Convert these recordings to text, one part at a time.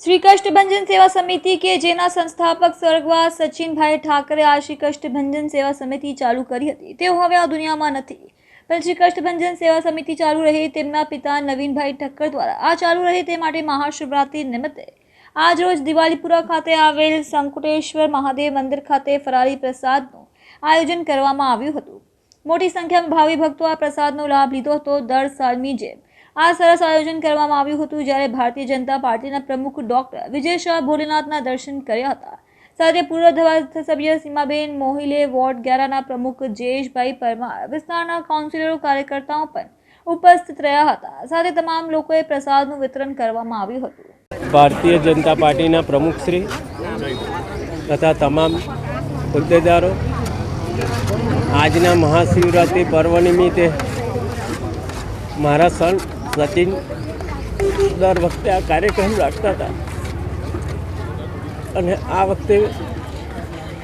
શ્રી કષ્ટભંજન સેવા સમિતિ કે જેના સંસ્થાપક સ્વર્ગવાસ સચિનભાઈ ઠાકરે આ શ્રી કષ્ટભંજન સેવા સમિતિ ચાલુ કરી હતી. તેઓ હવે આ દુનિયામાં નથી. પણ શ્રી કષ્ટભંજન સેવા સમિતિ ચાલુ રહે તેમના પિતા નવીનભાઈ ઠક્કર દ્વારા. આ ચાલુ રહે તે માટે મહાશિવરાત્રિ નિમિત્તે આજરોજ દિવાળીપુરા ખાતે આવેલ સંકુટેશ્વર મહાદેવ મંદિર ખાતે ફરારી પ્રસાદનું આયોજન કરવામાં આવ્યું હતું. મોટી સંખ્યામાં ભાવિ ભક્તો આ પ્રસાદનો લાભ લીધો હતો દર સાલની જેમ. આ સરસ આયોજન કરવામાં આવ્યું હતું જ્યારે ભારતીય જનતા પાર્ટીના પ્રમુખ ડોક્ટર વિજય શાહ ભોલેનાથના દર્શન કર્યા હતા. સાથે પૂર્વ ધારાસભ્ય સીમાબેન મોહિલે, વોર્ડ ગ્યારાના પ્રમુખ જયેશભાઈ પરમાર, વિસ્તારના કાઉન્સિલરો, કાર્યકર્તાઓ પણ ઉપસ્થિત રહ્યા હતા. સાથે તમામ લોકોએ પ્રસાદનું વિતરણ કરવામાં આવ્યું હતું. ભારતીય જનતા પાર્ટીના પ્રમુખશ્રી તથા તમામ હોદ્દેદારો, આજના મહાશિવરાત્રિ પર્વ નિમિત્તે મારા સન સચિન દર વખતે આ કાર્યક્રમ રાખતા હતા. અને આ વખતે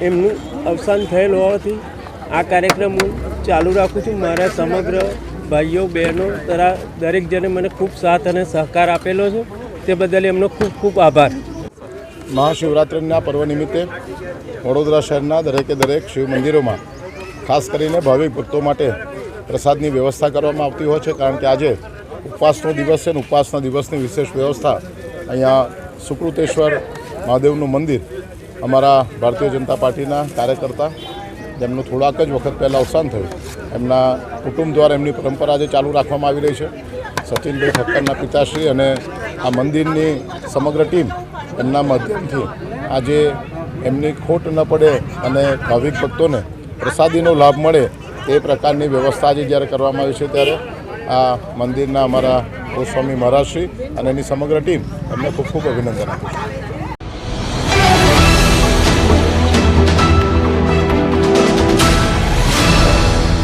એમનું અવસાન થયેલ હોવાથી આ કાર્યક્રમ હું ચાલુ રાખું છું. મારા સમગ્ર ભાઈઓ, બહેનો તથા દરેક જણે મને ખૂબ સાથ અને સહકાર આપેલો છે. તે બદલ એમનો ખૂબ ખૂબ આભાર. મહાશિવરાત્રિના પર્વ નિમિત્તે વડોદરા શહેરના દરેકે દરેક શિવ મંદિરોમાં, ખાસ કરીને ભાવિક ભક્તો માટે પ્રસાદની વ્યવસ્થા કરવામાં આવતી હોય છે. કારણ કે આજે ઉપવાસનો દિવસ છે અને ઉપવાસના દિવસની વિશેષ વ્યવસ્થા અહીંયા સુકૃતેશ્વર મહાદેવનું મંદિર અમારા ભારતીય જનતા પાર્ટીના કાર્યકર્તા જેમનું થોડાક જ વખત પહેલાં અવસાન થયું. એમના કુટુંબ દ્વારા એમની પરંપરા જે ચાલુ રાખવામાં આવી રહી છે. સચિનભાઈ ઠક્કરના પિતાશ્રી અને આ મંદિરની સમગ્ર ટીમ એમના માધ્યમથી આજે એમની ખોટ ન પડે અને ભાવિક ભક્તોને પ્રસાદીનો લાભ મળે તે પ્રકારની વ્યવસ્થા આજે જ્યારે કરવામાં આવી છે ત્યારે આ મંદિરના અમારા ગોસ્વામી મહારાજશ્રી અને એની સમગ્ર ટીમ એમને ખૂબ ખૂબ અભિનંદન આપું છું.